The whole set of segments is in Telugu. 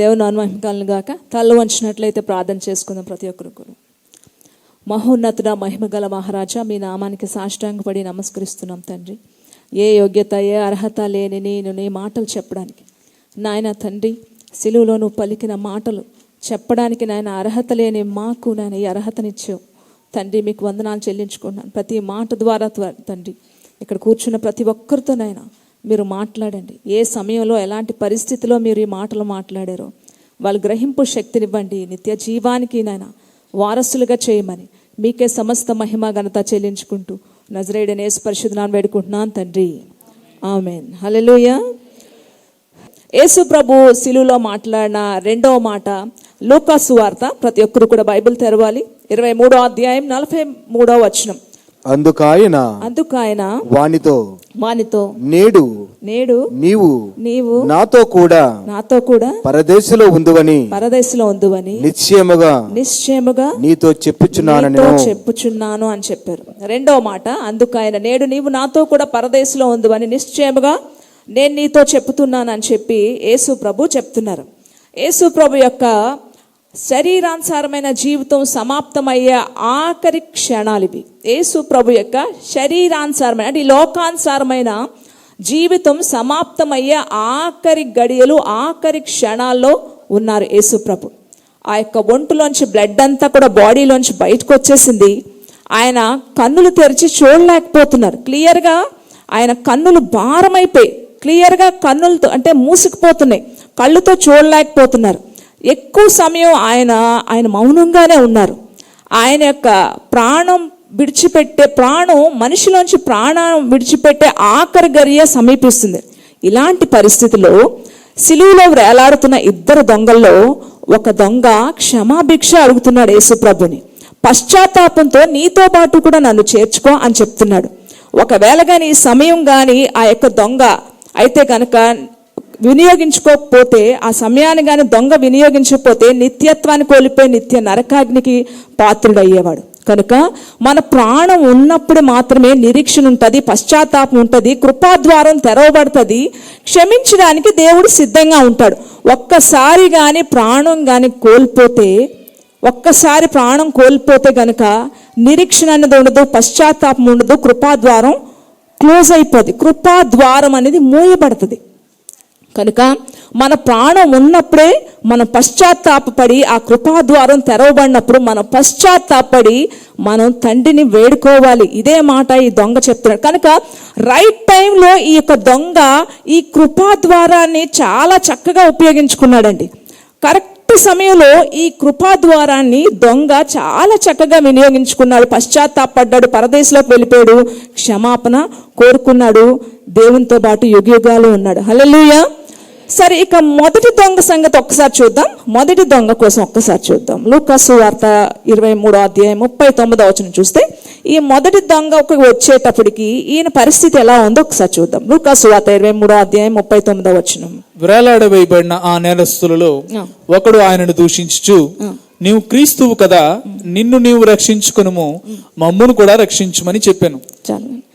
దేవుని అనుమహింకాలను గాక తల వంచినట్లయితే ప్రార్థన చేసుకుందాం ప్రతి ఒక్కరు కూడా. మహోన్నతుడ మహిమగల మహారాజా మీ నామానికి సాష్టాంగపడి నమస్కరిస్తున్నాం తండ్రి. ఏ యోగ్యత ఏ అర్హత లేని నేను నీ మాటలు చెప్పడానికి. నాయన తండ్రి సిలువలో నువ్వు పలికిన మాటలు చెప్పడానికి నాయన అర్హత లేని మాకు నాయన ఈ అర్హతనిచ్చావు. తండ్రి మీకు వందనాలు చెల్లించుకున్నాను ప్రతి మాట ద్వారా తండ్రి ఇక్కడ కూర్చున్న ప్రతి ఒక్కరితో మీరు మాట్లాడండి. ఏ సమయంలో ఎలాంటి పరిస్థితిలో మీరు ఈ మాటలు మాట్లాడారో. వాళ్ళు గ్రహింపు శక్తినివ్వండి. నిత్య జీవానికి నాయన వారసులుగా చేయమని. మీకే సమస్త మహిమ ఘనత చెల్లించుకుంటూ నజరేడనే పరిశుద్ధనాన్ని వేడుకుంటున్నాను తండ్రి. ఆమెన్. హల్లెలూయా. యేసు ప్రభు సిలువలో మాట్లాడిన రెండవ మాట లూకాసు వార్త. ప్రతి ఒక్కరు కూడా బైబిల్ తెరవాలి. ఇరవై మూడో అధ్యాయం నలభై మూడో వచనం. అందుకు ఆయన అందుకు ఆయన వానితో వానితో నేడు నేడు నీవు నీవు నాతో కూడా నాతో కూడా పరదేశంలో ఉందువని పరదేశంలో ఉందువని నిశ్చయముగా నిశ్చయముగా నీతో చెప్పుచున్నానని నీతో చెప్పుచున్నాను అని చెప్పారు. రెండో మాట అందుకు ఆయన నేడు నీవు నాతో కూడా పరదేశంలో ఉందువని నిశ్చయముగా నేను నీతో చెప్పుతున్నాను అని చెప్పి యేసు ప్రభు చెప్తున్నారు. యేసు ప్రభు యొక్క శరీరానుసారమైన జీవితం సమాప్తమయ్యే ఆఖరి క్షణాలు ఇవి. యేసు ప్రభు యొక్క శరీరానుసారమైన అంటే ఈ లోకానుసారమైన జీవితం సమాప్తమయ్యే ఆఖరి గడియలు ఆఖరి క్షణాల్లో ఉన్నారు యేసు ప్రభు. ఆ యొక్క ఒంటులోంచి బ్లడ్ అంతా కూడా బాడీలోంచి బయటకు వచ్చేసింది. ఆయన కన్నులు తెరిచి చూడలేకపోతున్నారు. క్లియర్గా ఆయన కన్నులు భారమైపోయి క్లియర్గా కన్నులతో అంటే మూసుకుపోతున్నాయి. కళ్ళుతో చూడలేకపోతున్నారు. ఎక్కువ సమయం ఆయన ఆయన మౌనంగానే ఉన్నారు. ఆయన యొక్క ప్రాణం విడిచిపెట్టే ప్రాణం మనిషిలోంచి ప్రాణం విడిచిపెట్టే ఆఖరి గరియ సమీపిస్తుంది. ఇలాంటి పరిస్థితిలో సిలువులో వేలాడుతున్న ఇద్దరు దొంగల్లో ఒక దొంగ క్షమాభిక్ష అడుగుతున్నాడు యేసుప్రభుని పశ్చాత్తాపంతో నీతో పాటు కూడా నన్ను చేర్చుకో అని చెప్తున్నాడు. ఒకవేళ కానీ సమయం కానీ ఆ యొక్క దొంగ అయితే కనుక వినియోగించుకోకపోతే ఆ సమయాన్ని కానీ దొంగ వినియోగించకపోతే నిత్యత్వాన్ని కోల్పోయి నిత్య నరకాగ్నికి పాత్రుడయ్యేవాడు. కనుక మన ప్రాణం ఉన్నప్పుడు మాత్రమే నిరీక్షణ ఉంటుంది పశ్చాత్తాపం ఉంటుంది కృపాద్వారం తెరవబడుతుంది క్షమించడానికి దేవుడు సిద్ధంగా ఉంటాడు. ఒక్కసారి కానీ ప్రాణం కానీ కోల్పోతే ఒక్కసారి ప్రాణం కోల్పోతే గనుక నిరీక్షణ అనేది ఉండదు పశ్చాత్తాపం ఉండదు కృపాద్వారం క్లోజ్ అయిపోద్ది. కృపాద్వారం అనేది మూయబడుతుంది. కనుక మన ప్రాణం ఉన్నప్పుడే మనం పశ్చాత్తాపడి ఆ కృపాద్వారం తెరవబడినప్పుడు మనం పశ్చాత్తాపడి మనం తండ్రిని వేడుకోవాలి. ఇదే మాట ఈ దొంగ చెప్తున్నాడు. కనుక రైట్ టైంలో ఈ యొక్క దొంగ ఈ కృపాద్వారాన్ని చాలా చక్కగా ఉపయోగించుకున్నాడండి. కరెక్ట్ సమయంలో ఈ కృపాద్వారాన్ని దొంగ చాలా చక్కగా వినియోగించుకున్నాడు. పశ్చాత్తాపడ్డాడు పరదేశంలోకి వెళ్ళిపోయాడు క్షమాపణ కోరుకున్నాడు దేవునితో పాటు యుగయుగాలు ఉన్నాడు. హలో సరే ఇక మొదటి దొంగ సంగతి ఒక్కసారి చూద్దాం. మొదటి దొంగ కోసం ఒక్కసారి చూద్దాం. లూకాసు వార్త ఇరవై మూడో అధ్యాయం ముప్పై తొమ్మిదో వచనం చూస్తే ఈ మొదటి దొంగ ఒక వచ్చేటప్పటికి ఈయన పరిస్థితి ఎలా ఉందో ఒకసారి చూద్దాం. లూకాసు వార్త ఇరవై మూడో అధ్యాయం ముప్పై తొమ్మిదో వచనం. వేలాడవేయబడిన ఆ నేరస్తులలో. ఒకడు ఆయనను దూషించుచు నీవు క్రీస్తువు కదా నిన్ను నీవు రక్షించుకునుము మమ్మును కూడా రక్షించుమని చెప్పాను. చాలు.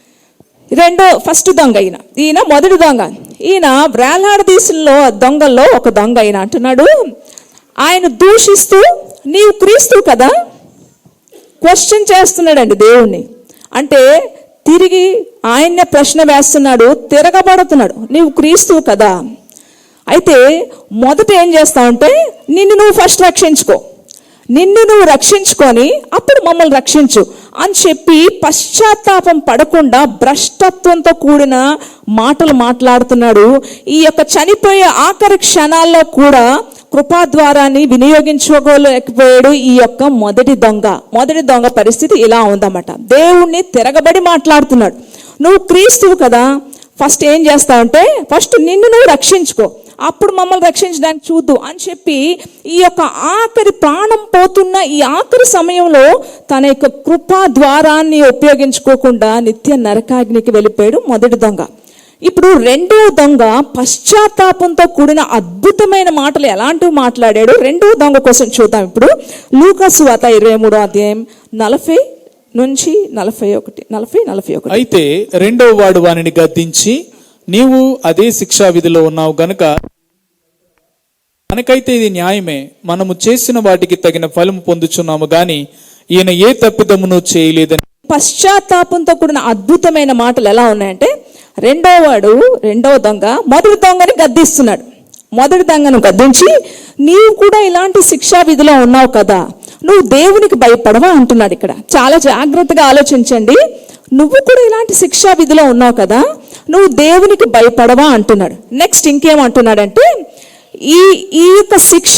రెండో ఫస్ట్ దొంగ ఈయన. ఈయన మొదటి దొంగ. ఈయన వేలాడదీసుల్లో దొంగల్లో ఒక దొంగ ఆయన అంటున్నాడు. ఆయన దూషిస్తూ నీవు క్రీస్తు కదా? క్వశ్చన్ చేస్తున్నాడండి దేవుణ్ణి. అంటే తిరిగి ఆయన్నే ప్రశ్న వేస్తున్నాడు తిరగబడుతున్నాడు. నీవు క్రీస్తువు కదా? అయితే మొదట ఏం చేస్తావంటే నిన్ను నువ్వు ఫస్ట్ రక్షించుకో. నిన్ను నువ్వు రక్షించుకొని అప్పుడు మమ్మల్ని రక్షించు అని చెప్పి పశ్చాత్తాపం పడకుండా భ్రష్టత్వంతో కూడిన మాటలు మాట్లాడుతున్నాడు. ఈ యొక్క చనిపోయే ఆఖరి క్షణాల్లో కూడా కృపాద్వారాన్ని వినియోగించుకోలేకపోయాడు ఈ యొక్క మొదటి దొంగ. మొదటి దొంగ పరిస్థితి ఇలా ఉందన్నమాట. దేవుణ్ణి తిరగబడి మాట్లాడుతున్నాడు. నువ్వు క్రీస్తువు కదా. ఫస్ట్ ఏం చేస్తావంటే ఫస్ట్ నిన్ను నువ్వు రక్షించుకో. అప్పుడు మమ్మల్ని రక్షించడానికి చూద్దు అని చెప్పి ఈ యొక్క ఆఖరి ప్రాణం పోతున్న ఈ ఆఖరి సమయంలో తన యొక్క కృపా ద్వారాన్ని ఉపయోగించుకోకుండా నిత్య నరకాగ్నికి వెళ్ళిపోయాడు మొదటి దొంగ. ఇప్పుడు రెండవ దొంగ పశ్చాత్తాపంతో కూడిన అద్భుతమైన మాటలు ఎలాంటివి మాట్లాడాడు? రెండవ దొంగ కోసం చూద్దాం ఇప్పుడు. లూకాసు వాత ఇరవై మూడో అధ్యాయం నలభై నుంచి నలభై ఒకటి నలభై నలభై ఒకటి. అయితే రెండవ వాడు వానిని గద్దించి నీవు అదే శిక్షా విధిలో ఉన్నావు గనుక మనకైతే ఇది న్యాయమే. మనము చేసిన వాటికి తగిన ఫలము పొందుచున్నాము గాని ఈయన ఏ తప్పిదమును చేయలేదని. పశ్చాత్తాపంతో కూడిన అద్భుతమైన మాటలు ఎలా ఉన్నాయంటే రెండో వాడు రెండవ దొంగ మొదటి దొంగని గద్దిస్తున్నాడు. మొదటి దొంగను గద్దించి నీవు కూడా ఇలాంటి శిక్షా విధిలో ఉన్నావు కదా నువ్వు దేవునికి భయపడవా? అంటున్నాడు ఇక్కడ. చాలా జాగ్రత్తగా ఆలోచించండి. నువ్వు కూడా ఇలాంటి శిక్షా విధిలో ఉన్నావు కదా నువ్వు దేవునికి భయపడవా అంటున్నాడు. నెక్స్ట్ ఇంకేమంటున్నాడంటే ఈ ఈ యొక్క శిక్ష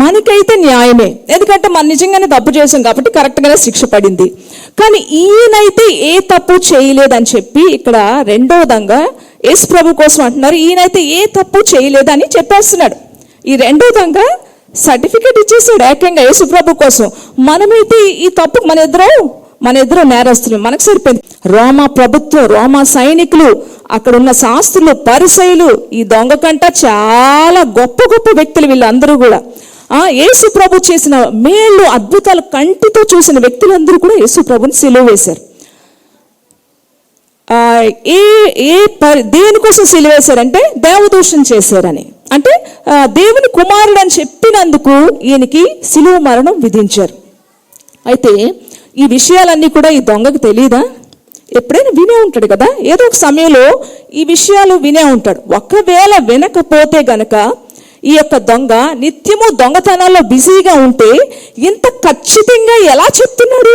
మనకైతే న్యాయమే. ఎందుకంటే మనం నిజంగానే తప్పు చేసాం కాబట్టి కరెక్ట్గానే శిక్ష పడింది. కానీ ఈయనైతే ఏ తప్పు చేయలేదని చెప్పి ఇక్కడ రెండోదంగా విధంగా యేసు ప్రభు కోసం అంటున్నారు. ఈయనైతే ఏ తప్పు చేయలేదని చెప్పేస్తున్నాడు. ఈ రెండో సర్టిఫికేట్ ఇచ్చేసాడు ఏకంగా యేసు ప్రభు కోసం మనమైతే ఈ తప్పు మన ఎదురు మన ఎదురు నేరస్తులు మనకు సరిపోయింది. రోమా ప్రభుత్వం రోమా సైనికులు అక్కడ ఉన్న శాస్త్రులు పరిసయులు ఈ దొంగ కంట చాలా గొప్ప గొప్ప వ్యక్తులు వీళ్ళందరూ కూడా. యేసు ప్రభు చేసిన మేళ్ళు అద్భుతాలు కంటితో చూసిన వ్యక్తులందరూ కూడా యేసు ప్రభుని సిలువ వేశారు. ఏ ఏ పరి దేనికోసం సిలివేశారంటే దేవదూషణ చేశారని. అంటే దేవుని కుమారుడు అని చెప్పినందుకు ఈయనకి సిలువ మరణం విధించారు. అయితే ఈ విషయాలన్నీ కూడా ఈ దొంగకు తెలియదా ఎప్పుడైనా వినే ఉంటాడు కదా? ఏదో ఒక సమయంలో ఈ విషయాలు వినే ఉంటాడు. ఒకవేళ వినకపోతే గనక ఈ యొక్క దొంగ నిత్యము దొంగతనాల్లో బిజీగా ఉంటే ఇంత ఖచ్చితంగా ఎలా చెప్తున్నాడు?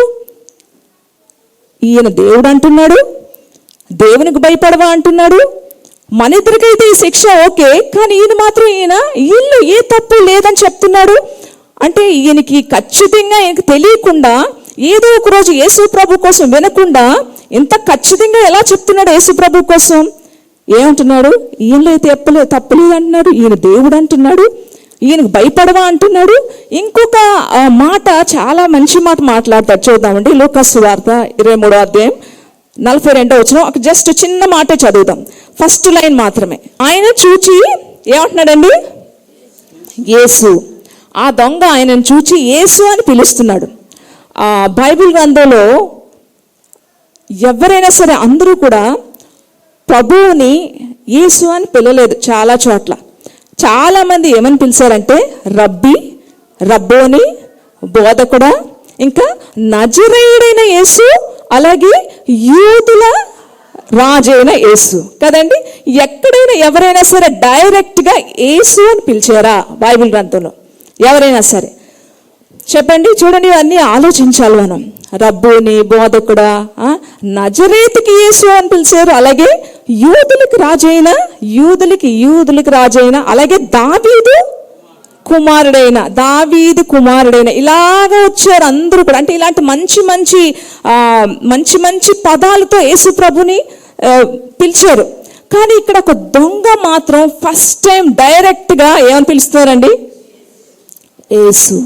ఈయన దేవుడు అంటున్నాడు? దేవునికి భయపడవా అంటున్నాడు? మన ఇద్దరికైతే ఈ శిక్ష ఓకే కానీ ఈయన మాత్రం ఈయన ఇల్లు ఏ తప్పు లేదని చెప్తున్నాడు? అంటే ఈయనకి ఖచ్చితంగా ఈయనకి తెలియకుండా ఏదో ఒక రోజు యేసు ప్రభు కోసం వినకుండా ఇంత ఖచ్చితంగా ఎలా చెప్తున్నాడు యేసు ప్రభు కోసం? ఏమంటున్నాడు? ఈయనలో అయితే ఎప్పలే తప్పలేదు అంటున్నాడు ఈయన దేవుడు అంటున్నాడు ఈయనకు భయపడవా అంటున్నాడు? ఇంకొక మాట చాలా మంచి మాట మాట్లాడతాడు చూద్దామండి. లోకస్సు వార్త ఇరవై మూడో అధ్యాయం నలభై రెండో వచ్చిన ఒక జస్ట్ చిన్న మాటే చదువుదాం. ఫస్ట్ లైన్ మాత్రమే. ఆయన చూచి ఏమంటున్నాడండి? యేసు. ఆ దొంగ ఆయనను చూచి యేసు అని పిలుస్తున్నాడు. బైబిల్ గ్రంథంలో ఎవరైనా సరే అందరూ కూడా ప్రభువుని యేసు అని పిలవలేదు చాలా చోట్ల. చాలామంది ఏమని పిలిచారంటే రబ్బీ రబ్బోని బోధకుడా ఇంకా నజరేయుడైన యేసు అలాగే యూదుల రాజైన యేసు. కదండి? ఎక్కడైనా ఎవరైనా సరే డైరెక్ట్గా యేసు అని పిలిచారా బైబిల్ గ్రంథంలో? ఎవరైనా సరే. చెప్పండి చూడండి ఇవన్నీ ఆలోచించాలి మనం. రబ్బుని బోధకుడా నజరేతికి యేసు అని పిలిచారు. అలాగే యూదులకు రాజైన యూదులకి యూదులకి రాజైన అలాగే దావీదు కుమారుడైన దావీదు కుమారుడైన ఇలాగ వచ్చారు అందరూ కూడా. అంటే ఇలాంటి మంచి మంచి మంచి మంచి పదాలతో యేసు ప్రభుని పిలిచారు. కానీ ఇక్కడ ఒక దొంగ మాత్రం ఫస్ట్ టైం డైరెక్ట్గా ఏమని పిలుస్తున్నారండి? యేసు.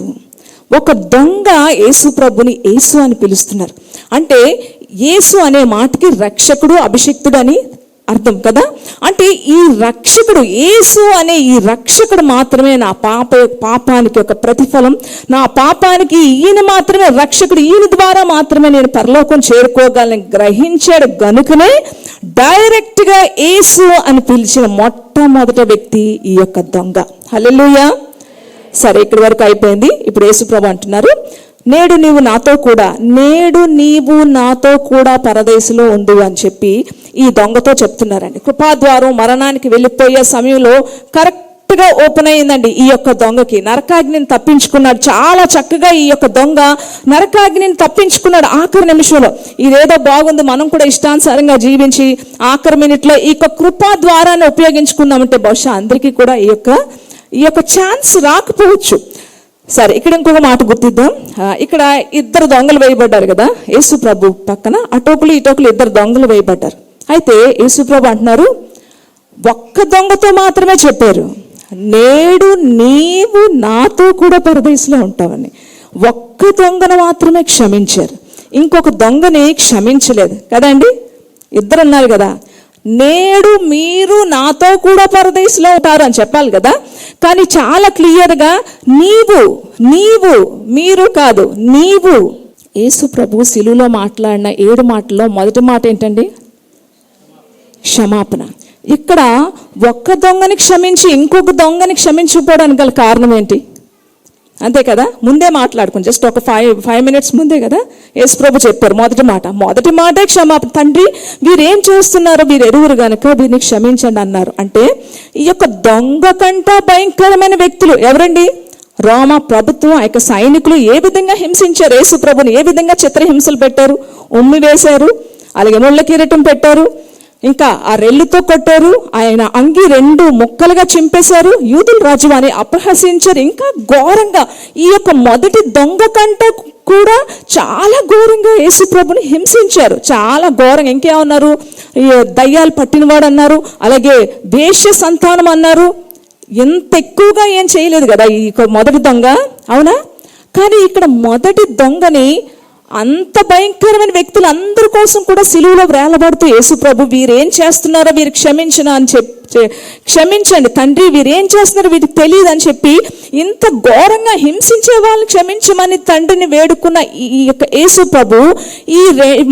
ఒక దొంగ యేసు ప్రభుని యేసు అని పిలుస్తున్నారు. అంటే యేసు అనే మాటకి రక్షకుడు అభిషక్తుడు అని అర్థం కదా? అంటే ఈ రక్షకుడు యేసు అనే ఈ రక్షకుడు మాత్రమే నా పాప పాపానికి ఒక ప్రతిఫలం. నా పాపానికి ఈయన మాత్రమే రక్షకుడు ఈయన ద్వారా మాత్రమే నేను పరలోకం చేరుకోగలని గ్రహించాడు గనుకనే డైరెక్ట్గా యేసు అని పిలిచిన మొట్టమొదటి వ్యక్తి ఈ యొక్క దొంగ. హలో సరే ఇక్కడి వరకు అయిపోయింది. ఇప్పుడు యేసుప్రభు అంటున్నారు నేడు నీవు నాతో కూడా నేడు నీవు నాతో కూడా పరదేశంలో ఉండు అని చెప్పి ఈ దొంగతో చెప్తున్నారండి. కృపాద్వారం మరణానికి వెళ్ళిపోయే సమయంలో కరెక్ట్గా ఓపెన్ అయిందండి ఈ యొక్క దొంగకి. నరకాగ్నిని తప్పించుకున్నాడు. చాలా చక్కగా ఈ యొక్క దొంగ నరకాగ్నిని తప్పించుకున్నాడు ఆఖరి నిమిషంలో. ఇదేదో బాగుంది మనం కూడా ఇష్టానుసారంగా జీవించి ఆఖరి మినిట్లో ఈ యొక్క కృపా ద్వారాన్ని ఉపయోగించుకుందామంటే బహుశా అందరికీ కూడా ఈ యొక్క ఈ యొక్క ఛాన్స్ రాకపోవచ్చు. సరే ఇక్కడ ఇంకొక మాట గుర్తిద్దాం. ఇక్కడ ఇద్దరు దొంగలు వేయబడ్డారు కదా యేసు ప్రభు పక్కన. అటోకులు ఇటోకులు ఇద్దరు దొంగలు వేయబడ్డారు. అయితే యేసు ప్రభు అంటున్నారు ఒక్క దొంగతో మాత్రమే చెప్పారు. నేడు నీవు నాతో కూడా పరదేశంలో ఉంటావని. ఒక్క దొంగను మాత్రమే క్షమించారు. ఇంకొక దొంగని క్షమించలేదు. కదండి ఇద్దరు ఉన్నారు కదా నేడు మీరు నాతో కూడా పరదేశంలో ఉంటారు అని చెప్పాలి కదా? కానీ చాలా క్లియర్గా నీవు నీవు మీరు కాదు నీవు. యేసు ప్రభు శిలువలో మాట్లాడిన ఏడు మాటల్లో మొదటి మాట ఏంటండి? క్షమాపణ. ఇక్కడ ఒక్క దొంగని క్షమించి ఇంకొక దొంగని క్షమించుకోవడానికి గల కారణం ఏంటి? అంతే కదా? ముందే మాట్లాడుకుని జస్ట్ ఒక ఫైవ్ ఫైవ్ మినిట్స్ ముందే కదా? యేసు ప్రభు చెప్పారు మొదటి మాట. మొదటి మాటే క్షమాపణ. తండ్రి వీరేం చేస్తున్నారో వీరు ఎరువురు గనుక వీరిని క్షమించండి అన్నారు. అంటే ఈ యొక్క దొంగ కంట భయంకరమైన వ్యక్తులు ఎవరండి? రోమా ప్రభుత్వం ఆ యొక్క సైనికులు ఏ విధంగా హింసించారు? యేసు ప్రభుని ఏ విధంగా చిత్రహింసలు పెట్టారు? ఉమ్మి వేశారు? అలాగే ముళ్ళ కిరీటం పెట్టారు? ఇంకా ఆ రెల్లుతో కొట్టారు. ఆయన అంగి రెండు ముక్కలుగా చింపేశారు. యూదుల రాజు అని అపహసించారు. ఇంకా ఘోరంగా ఈ యొక్క మొదటి దొంగ కంటే కూడా చాలా ఘోరంగా యేసు ప్రభుని హింసించారు. చాలా ఘోరంగా ఇంకేమన్నారు? దయ్యాలు పట్టినవాడు అన్నారు. అలాగే దేశ సంతానం అన్నారు. ఎంత ఎక్కువగా ఏం చేయలేదు కదా ఈ మొదటి దొంగ? అవునా? కానీ ఇక్కడ మొదటి దొంగని అంత భయంకరమైన వ్యక్తులు అందరి కోసం కూడా సిలువలో వేలబడుతూ యేసు ప్రభు వీరేం చేస్తున్నారో వీరు క్షమించిన అని చెప్పి క్షమించండి. తండ్రి వీరేం చేస్తున్నారో వీరికి తెలియదు అని చెప్పి ఇంత ఘోరంగా హింసించే వాళ్ళని క్షమించమని తండ్రిని వేడుకున్న ఈ యొక్క యేసు ప్రభు ఈ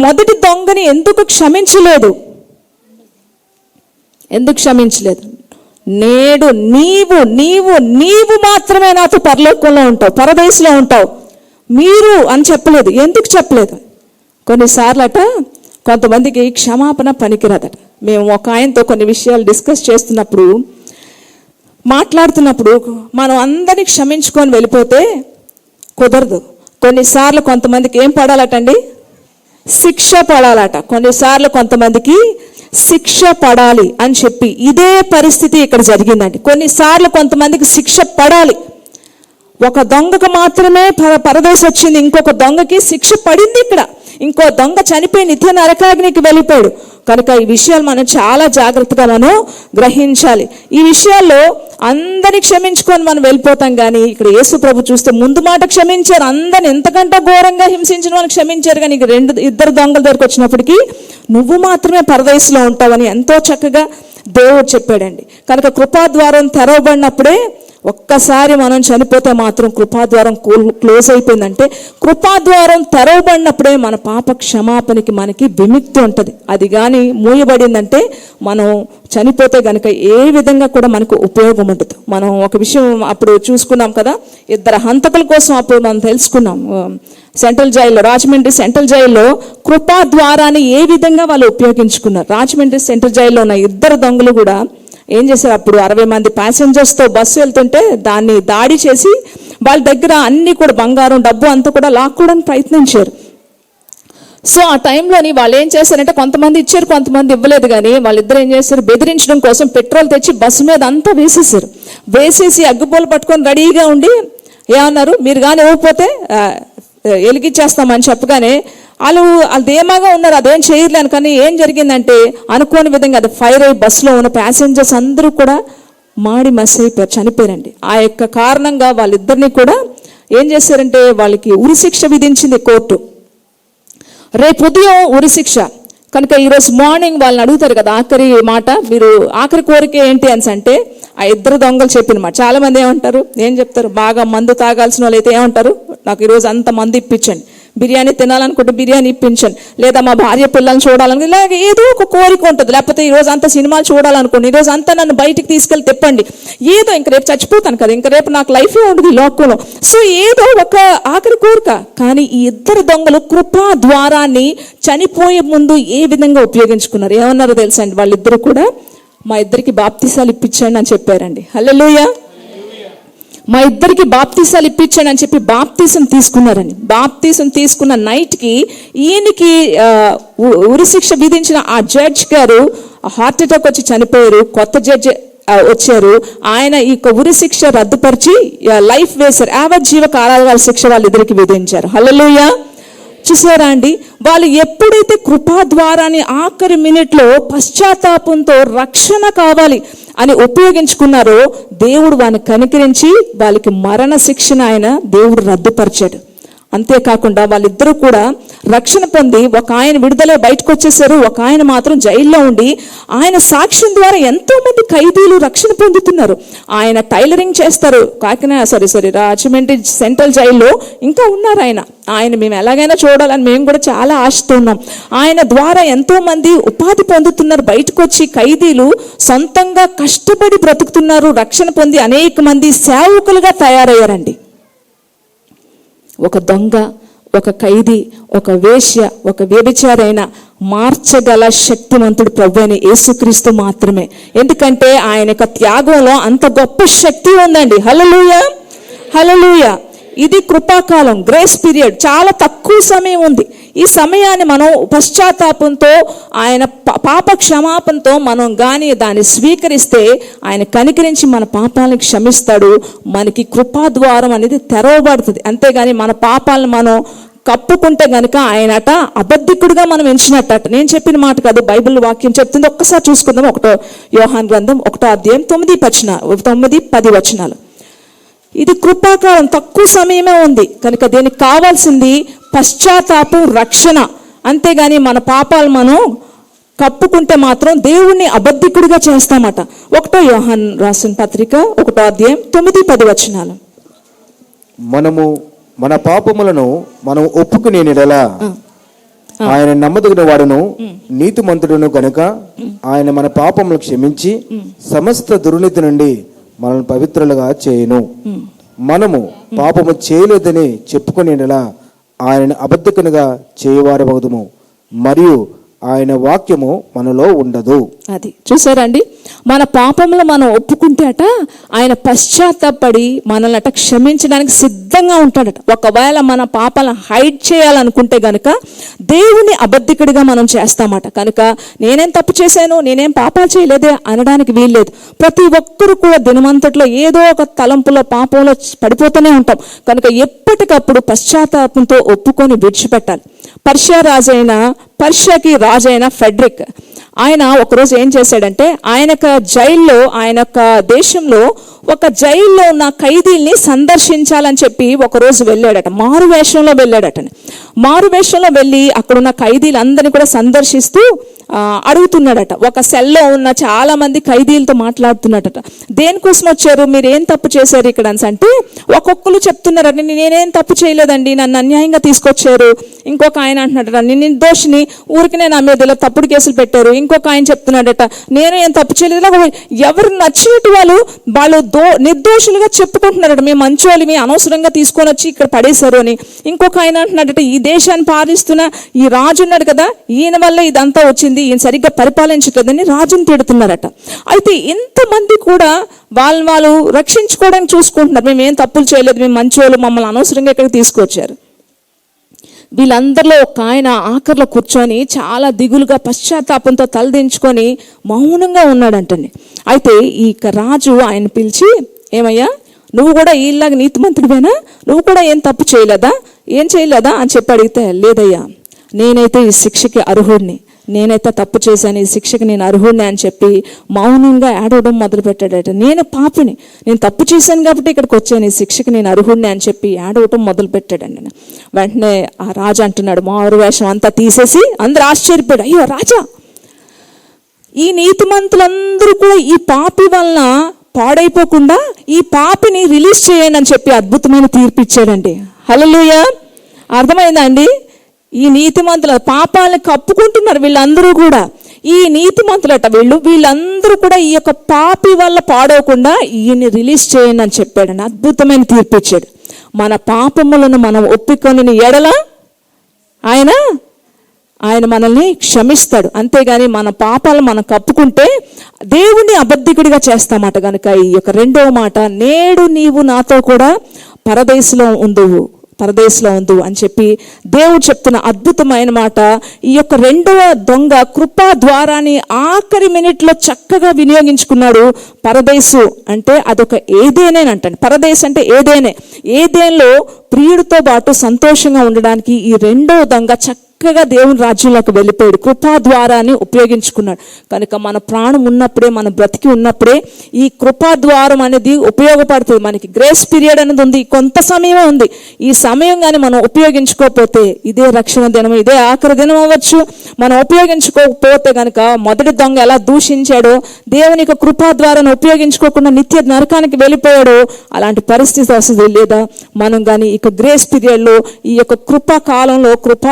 మొదటి దొంగని ఎందుకు క్షమించలేదు? ఎందుకు క్షమించలేదు? నేడు నీవు నీవు నీవు మాత్రమే నాతో పరలోకంలో ఉంటావు పరదేశంలో ఉంటావు. మీరు అని చెప్పలేదు. ఎందుకు చెప్పలేదు? కొన్నిసార్లు అట కొంతమందికి క్షమాపణ పనికిరాదట. మేము ఒక ఆయనతో కొన్ని విషయాలు డిస్కస్ చేస్తున్నప్పుడు మాట్లాడుతున్నప్పుడు మనం అందరినీ క్షమించుకొని వెళ్ళిపోతే కుదరదు. కొన్నిసార్లు కొంతమందికి ఏం పడాలటండి? శిక్ష పడాలట. కొన్నిసార్లు కొంతమందికి శిక్ష పడాలి అని చెప్పి ఇదే పరిస్థితి ఇక్కడ జరిగిందండి. కొన్నిసార్లు కొంతమందికి శిక్ష పడాలి. ఒక దొంగకు మాత్రమే పర వచ్చింది. ఇంకొక దొంగకి శిక్ష పడింది ఇక్కడ. ఇంకో దొంగ చనిపోయి నిత్య నరకాగ్నికి వెళ్ళిపోయాడు. కనుక ఈ విషయాలు మనం చాలా జాగ్రత్తగా మనం గ్రహించాలి. ఈ విషయాల్లో అందరిని క్షమించుకొని మనం వెళ్ళిపోతాం కానీ ఇక్కడ యేసు ప్రభు చూస్తే ముందు మాట క్షమించారు. అందరిని ఎంతకంటే ఘోరంగా హింసించిన వాళ్ళు క్షమించారు. కానీ ఇక రెండు ఇద్దరు దొంగల దగ్గరకు వచ్చినప్పటికీ నువ్వు మాత్రమే పరదేశంలో ఉంటావని ఎంతో చక్కగా దేవుడు చెప్పాడండి. కనుక కృపాద్వారం తెరవబడినప్పుడే ఒక్కసారి మనం చనిపోతే మాత్రం కృపాద్వారం క్లోజ్ అయిపోయిందంటే కృపాద్వారం తెరవబడినప్పుడే మన పాప క్షమాపణకి మనకి విముక్తి ఉంటుంది. అది కానీ మూయబడిందంటే మనం చనిపోతే కనుక ఏ విధంగా కూడా మనకు ఉపయోగం ఉంటుంది మనం ఒక విషయం అప్పుడు చూసుకున్నాం కదా ఇద్దరు హంతకుల కోసం అప్పుడు మనం తెలుసుకున్నాం. సెంట్రల్ జైల్లో రాజమండ్రి సెంట్రల్ జైల్లో కృపా ద్వారాన్ని ఏ విధంగా వాళ్ళు ఉపయోగించుకున్నారు. రాజమండ్రి సెంట్రల్ జైల్లో ఉన్న ఇద్దరు దొంగలు కూడా ఏం చేశారు? అప్పుడు అరవై మంది ప్యాసింజర్స్తో బస్సు వెళ్తుంటే దాన్ని దాడి చేసి వాళ్ళ దగ్గర అన్ని కూడా బంగారం డబ్బు అంతా కూడా లాక్కోవడానికి ప్రయత్నించారు. సో ఆ టైంలోని వాళ్ళు ఏం చేశారంటే కొంతమంది ఇచ్చారు కొంతమంది ఇవ్వలేదు కానీ వాళ్ళిద్దరు ఏం చేశారు? బెదిరించడం కోసం పెట్రోల్ తెచ్చి బస్సు మీద అంతా వేసేసారు వేసేసి అగ్గిపోలు పట్టుకొని రెడీగా ఉండి ఏమన్నారు? మీరు కానీ ఇవ్వకపోతే వెలిగించేస్తామని చెప్పగానే వాళ్ళు వాళ్ళు ధీమాగా ఉన్నారు. అదేం చేయలేను కానీ ఏం జరిగిందంటే అనుకోని విధంగా అది ఫైర్ అయ్యి బస్సులో ఉన్న ప్యాసింజర్స్ అందరూ కూడా మాడి మస్ అయిపోయారు చనిపోయారండి. ఆ యొక్క కారణంగా వాళ్ళిద్దరిని కూడా ఏం చేశారంటే వాళ్ళకి ఉరిశిక్ష విధించింది కోర్టు. రేపు ఉదయం ఉరిశిక్ష కనుక ఈరోజు మార్నింగ్ వాళ్ళని అడుగుతారు కదా ఆఖరి మాట మీరు ఆఖరి కోరిక ఏంటి అని అంటే ఆ ఇద్దరు దొంగలు చెప్పిన మాట. చాలా ఏమంటారు? ఏం చెప్తారు? బాగా మందు తాగాల్సిన వాళ్ళు అయితే ఏమంటారు? నాకు ఈరోజు అంత మందు ఇప్పించండి. బిర్యానీ తినాలనుకుంటే బిర్యానీ ఇప్పించండి. లేదా మా భార్య పిల్లల్ని చూడాలని ఇలాగ ఏదో ఒక కోరిక ఉంటుంది. లేకపోతే ఈ రోజు అంత సినిమాలు చూడాలనుకోండి ఈరోజు అంతా నన్ను బయటికి తీసుకెళ్ళి తిప్పండి. ఏదో ఇంక రేపు చచ్చిపోతాను కదా ఇంక రేపు నాకు లైఫే ఉండదు ఈ లోకంలో. సో ఏదో ఒక ఆఖరి కోరిక. కానీ ఈ ఇద్దరు దొంగలు కృపా ద్వారాన్ని చనిపోయే ముందు ఏ విధంగా ఉపయోగించుకున్నారు? ఏమన్నారో తెలుసండి? వాళ్ళిద్దరూ కూడా మా ఇద్దరికి బాప్తిసాలు ఇప్పించండి అని చెప్పారండి. హల్లెలూయా! మా ఇద్దరికి బాప్తీసాలు ఇప్పించాడు అని చెప్పి బాప్తీసం తీసుకున్నారని. బాప్తీసం తీసుకున్న నైట్కి ఈయనకి ఉరిశిక్ష విధించిన ఆ జడ్జ్ గారు హార్ట్ అటాక్ వచ్చి చనిపోయారు. కొత్త జడ్జ్ వచ్చారు. ఆయన ఈ యొక్క ఉరిశిక్ష రద్దుపరిచి లైఫ్ వేశారు యావజ్జీవ కారాగార శిక్ష వాళ్ళిద్దరికి విధించారు. హల్లెలూయా చూసారా అండి? వాళ్ళు ఎప్పుడైతే కృపా ద్వారాని ఆఖరి మినిట్లో పశ్చాత్తాపంతో రక్షణ కావాలి అని ఉపయోగించుకున్నారో దేవుడు వాని కనికరించి వాళ్ళకి మరణ శిక్షణ ఆయన దేవుడు రద్దుపరిచాడు. అంతేకాకుండా వాళ్ళిద్దరూ కూడా రక్షణ పొంది ఒక ఆయన విడుదల బయటకు వచ్చేసారు ఒక ఆయన మాత్రం జైల్లో ఉండి ఆయన సాక్ష్యం ద్వారా ఎంతోమంది ఖైదీలు రక్షణ పొందుతున్నారు. ఆయన టైలరింగ్ చేస్తారు. Kakinada sorry sorry Rajahmundry central జైల్లో ఇంకా ఉన్నారు ఆయన. ఆయన మేము ఎలాగైనా చూడాలని మేము కూడా చాలా ఆశతో ఉన్నాం. ఆయన ద్వారా ఎంతోమంది ఉపాధి పొందుతున్నారు. బయటకు వచ్చి ఖైదీలు సొంతంగా కష్టపడి బ్రతుకుతున్నారు. రక్షణ పొంది అనేక మంది సేవకులుగా తయారయ్యారండి. ఒక దొంగ ఒక ఖైదీ ఒక వేశ్య ఒక వ్యభిచారైన మార్చగల శక్తివంతుడు ప్రభు అయిన యేసుక్రీస్తు మాత్రమే. ఎందుకంటే ఆయన యొక్క త్యాగంలో అంత గొప్ప శక్తి ఉందండి. హలలుయ హలలుయ ఇది కృపాకాలం గ్రేస్ పీరియడ్ చాలా తక్కువ సమయం ఉంది. ఈ సమయాన్ని మనం పశ్చాత్తాపంతో ఆయన పాప క్షమాపణతో మనం కానీ దాన్ని స్వీకరిస్తే ఆయన కనికరించి మన పాపాలను క్షమిస్తాడు. మనకి కృపాద్వారం అనేది తెరవబడుతుంది. అంతేగాని మన పాపాలను మనం కప్పుకుంటే గనుక ఆయనట అబద్ధికుడుగా మనం ఎంచినట్ట నేను చెప్పిన మాట కాదు బైబిల్ వాక్యం చెప్తుంది. ఒక్కసారి చూసుకుందాం. ఒకటో యోహాన్ గ్రంథం ఒకటో అధ్యాయం తొమ్మిది పచ్చిన తొమ్మిది పది వచనాలు. ఇది కృపాకాలం తక్కువ సమయమే ఉంది. కనుక దీనికి కావాల్సింది పశ్చాత్తాపం రక్షణ. అంతేగాని మన పాపాలు మనం కప్పుకుంటే మాత్రం దేవుణ్ణి అబద్ధికుడిగా చేస్తామట. ఒకటో యోహాన్ రాసిన పత్రిక ఒకటో అధ్యాయం తొమ్మిది పది వచనాలు. మనము మన పాపములను మనం ఒప్పుకునే నెడలా ఆయన నమ్మదగిన వాడును నీతిమంతుడును గనుక ఆయన మన పాపములు క్షమించి సమస్త దుర్నీతి నుండి మనల్ని పవిత్రులుగా చేయను. మనము పాపము చేయలేదని చెప్పుకునే నెడలా ఆయనను అబద్ధకునిగా చేయవారవదుము మరియు ఆయన వాక్యము మనలో ఉండదు. అది చూసారండి మన పాపంలో మనం ఒప్పుకుంటే అట ఆయన పశ్చాత్తాపడి మనల్ని అట క్షమించడానికి సిద్ధంగా ఉంటాడట. ఒకవేళ మన పాపాలను హైడ్ చేయాలనుకుంటే గనుక దేవుని అబద్ధికుడిగా మనం చేస్తామట. కనుక నేనేం తప్పు చేశాను నేనేం పాపాలు చేయలేదే అనడానికి వీల్లేదు. ప్రతి ఒక్కరు కూడా దినమంతట్లో ఏదో ఒక తలంపులో పాపంలో పడిపోతూనే ఉంటాం. కనుక ఎప్పటికప్పుడు పశ్చాత్తాపంతో ఒప్పుకొని విడిచిపెట్టాలి. పర్షియా రాజైన పర్షియాకి రాజైన ఫెడ్రిక్ ఆయన ఒకరోజు ఏం చేశాడంటే ఆయన యొక్క జైల్లో ఆయన యొక్క దేశంలో ఒక జైల్లో ఉన్న ఖైదీల్ని సందర్శించాలని చెప్పి ఒకరోజు వెళ్ళాడట. మారు వేషంలో వెళ్ళాడట మారు వేషంలో వెళ్ళి అక్కడున్న ఖైదీలందరినీ కూడా సందర్శిస్తూ అడుగుతున్నాడట. ఒక సెల్లో ఉన్న చాలా మంది ఖైదీలతో మాట్లాడుతున్నాడట. దేనికోసం వచ్చారు? మీరు ఏం తప్పు చేశారు ఇక్కడ అని అంటే ఒక్కొక్కరు చెప్తున్నారట నేనేం తప్పు చేయలేదండి నన్ను అన్యాయంగా తీసుకొచ్చారు. ఇంకొక ఆయన అంటున్నాడట నేను నిర్దోషిని ఊరికనే నా మీద ఇలా తప్పుడు కేసులు పెట్టారు. ఇంకొక ఆయన చెప్తున్నాడట నేను ఏం తప్పు చేయలేదు. ఎవరు నచ్చినట్టు వాళ్ళు వాళ్ళు దో నిర్దోషులుగా చెప్పుకుంటున్నారట. మేము వాళ్ళు మీ అనవసరంగా తీసుకొని వచ్చి ఇక్కడ పడేశారు అని. ఇంకొక ఆయన అంటున్నాడట ఈ దేశాన్ని పాలిస్తున్న ఈ రాజు ఉన్నాడు కదా ఈయన వల్ల ఇదంతా వచ్చింది. ఈయన సరిగ్గా పరిపాలించట్లేదని రాజుని తిడుతున్నారట. అయితే ఇంతమంది కూడా వాళ్ళు వాళ్ళు రక్షించుకోవడానికి చూసుకుంటున్నారు. మేము ఏం తప్పులు చేయలేదు మేము మంచోళ్ళు మమ్మల్ని అనవసరంగా ఇక్కడికి తీసుకొచ్చారు. వీళ్ళందరిలో ఒక ఆయన ఆఖరిలో కూర్చొని చాలా దిగులుగా పశ్చాత్తాపంతో తలదించుకొని మౌనంగా ఉన్నాడంటండి. అయితే ఈ రాజు ఆయన పిలిచి ఏమయ్యా నువ్వు కూడా ఈలాగా నీతిమంతుడివేనా? నువ్వు కూడా ఏం తప్పు చేయలేదా? ఏం చేయలేదా? అని చెప్పి అడిగితే లేదయ్యా నేనైతే ఈ శిక్షకి అర్హుడిని. నేనైతే తప్పు చేశాను ఈ శిక్షకు నేను అర్హుడిని అని చెప్పి మౌనంగా ఏడవడం మొదలుపెట్టాడట. నేను పాపిని. నేను తప్పు చేశాను కాబట్టి ఇక్కడికి వచ్చాను ఈ శిక్షకు నేను అర్హుడిని అని చెప్పి ఏడవటం మొదలు పెట్టాడండి వెంటనే ఆ రాజా అంటున్నాడు మారు వేషం అంతా తీసేసి అందరు ఆశ్చర్యపోయాడు అయ్యో రాజా! ఈ నీతిమంతులందరూ కూడా ఈ పాపి వలన పాడైపోకుండా ఈ పాపిని రిలీజ్ చేయండి అని చెప్పి అద్భుతమైన తీర్పు ఇచ్చాడండి. హలో అర్థమైందా అండి? ఈ నీతిమంతుల పాపాలను కప్పుకుంటున్నారు వీళ్ళందరూ కూడా. ఈ నీతిమంతులట వీళ్ళు వీళ్ళందరూ కూడా ఈ యొక్క పాపి వల్ల పాడవకుండా ఈయన్ని రిలీజ్ చేయండి అని చెప్పాడండి అద్భుతమైన తీర్పు ఇచ్చాడు. మన పాపములను మనం ఒప్పుకొని ఎడల ఆయన ఆయన మనల్ని క్షమిస్తాడు. అంతేగాని మన పాపాలు మనం కప్పుకుంటే దేవుణ్ణి అబద్ధికుడిగా చేస్తామాట కనుక ఈ యొక్క రెండవ మాట. నేడు నీవు నాతో కూడా పరదేశంలో ఉందువు. పరదేశంలో ఉందు అని చెప్పి దేవుడు చెప్తున్న అద్భుతమైన మాట. ఈ యొక్క రెండవ దొంగ కృపా ద్వారాని ఆఖరి మినిట్లో చక్కగా వినియోగించుకున్నాడు పరదేశు అంటే అదొక ఏదేనేనంటండి పరదేశ్ అంటే ఏదేనే? ఏదేన్లో ప్రియుడితో పాటు సంతోషంగా ఉండడానికి ఈ రెండవ దొంగ చక్క చక్కగా దేవుని రాజ్యంలోకి వెళ్ళిపోయాడు. కృపా ద్వారాన్ని ఉపయోగించుకున్నాడు. కనుక మన ప్రాణం ఉన్నప్పుడే మన బ్రతికి ఉన్నప్పుడే ఈ కృపా ద్వారం అనేది ఉపయోగపడుతుంది. మనకి గ్రేస్ పీరియడ్ అనేది ఉంది. కొంత సమయమే ఉంది. ఈ సమయం కానీ మనం ఉపయోగించుకోకపోతే ఇదే రక్షణ దినం ఇదే ఆఖరి దినం అవ్వచ్చు. మనం ఉపయోగించుకోకపోతే కనుక మొదటి దొంగ ఎలా దూషించాడో దేవుని యొక్క కృపా ద్వారా ఉపయోగించుకోకుండా నిత్య నరకానికి వెళ్ళిపోయాడో అలాంటి పరిస్థితి వస్తుంది లేదా? మనం కానీ ఇక గ్రేస్ పీరియడ్లో ఈ యొక్క కృపా కాలంలో కృపా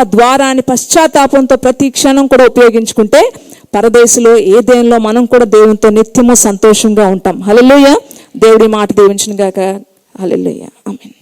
ద్వారాన్ని పశ్చాత్తాపంతో ప్రతి క్షణం కూడా ఉపయోగించుకుంటే పరదేశంలో ఏ దేనిలో మనం కూడా దేవునితో నిత్యము సంతోషంగా ఉంటాం. హల్లెలూయా. దేవుడి మాట దీవించిన గాక హల్లెలూయా. ఆమేన్.